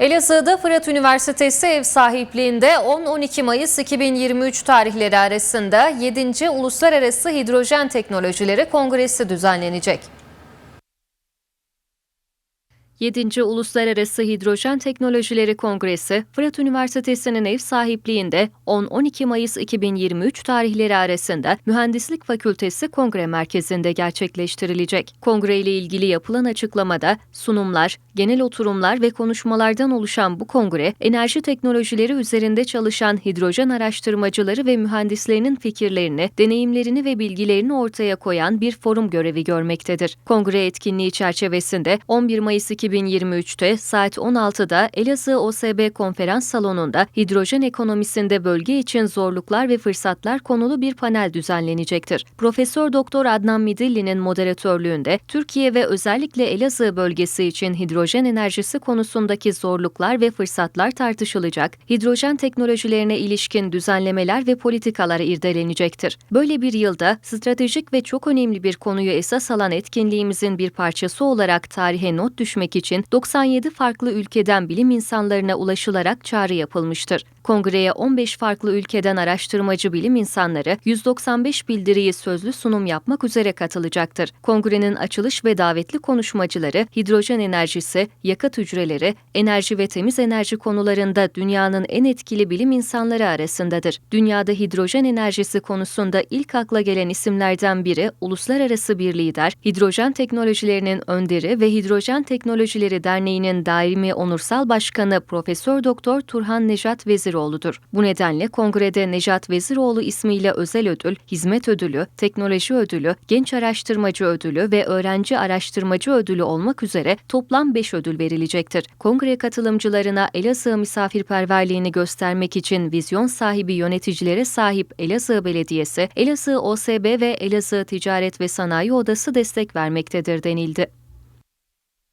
Elazığ'da Fırat Üniversitesi ev sahipliğinde 10-12 Mayıs 2023 tarihleri arasında 7. Uluslararası Hidrojen Teknolojileri Kongresi düzenlenecek. 7. Uluslararası Hidrojen Teknolojileri Kongresi, Fırat Üniversitesi'nin ev sahipliğinde 10-12 Mayıs 2023 tarihleri arasında Mühendislik Fakültesi Kongre Merkezi'nde gerçekleştirilecek. Kongre ile ilgili yapılan açıklamada sunumlar, genel oturumlar ve konuşmalardan oluşan bu kongre, enerji teknolojileri üzerinde çalışan hidrojen araştırmacıları ve mühendislerinin fikirlerini, deneyimlerini ve bilgilerini ortaya koyan bir forum görevi görmektedir. Kongre etkinliği çerçevesinde 11 Mayıs 2023'te saat 16'da Elazığ OSB konferans salonunda hidrojen ekonomisinde bölge için zorluklar ve fırsatlar konulu bir panel düzenlenecektir. Profesör Doktor Adnan Midilli'nin moderatörlüğünde Türkiye ve özellikle Elazığ bölgesi için hidrojen enerjisi konusundaki zorluklar ve fırsatlar tartışılacak, hidrojen teknolojilerine ilişkin düzenlemeler ve politikalar irdelenecektir. Böyle bir yılda stratejik ve çok önemli bir konuyu esas alan etkinliğimizin bir parçası olarak tarihe not düşmek için 97 farklı ülkeden bilim insanlarına ulaşılarak çağrı yapılmıştır. Kongreye 15 farklı ülkeden araştırmacı bilim insanları 195 bildiriyi sözlü sunum yapmak üzere katılacaktır. Kongrenin açılış ve davetli konuşmacıları hidrojen enerjisi, yakıt hücreleri, enerji ve temiz enerji konularında dünyanın en etkili bilim insanları arasındadır. Dünyada hidrojen enerjisi konusunda ilk akla gelen isimlerden biri uluslararası bir lider, hidrojen teknolojilerinin önderi ve Hidrojen Teknolojileri Derneği'nin daimi onursal başkanı Profesör Doktor Turhan Nejat Veziroğlu'dur. Bu nedenle kongrede Nejat Veziroğlu ismiyle özel ödül, hizmet ödülü, teknoloji ödülü, genç araştırmacı ödülü ve öğrenci araştırmacı ödülü olmak üzere toplam 5 ödül verilecektir. Kongre katılımcılarına Elazığ misafirperverliğini göstermek için vizyon sahibi yöneticilere sahip Elazığ Belediyesi, Elazığ OSB ve Elazığ Ticaret ve Sanayi Odası destek vermektedir denildi.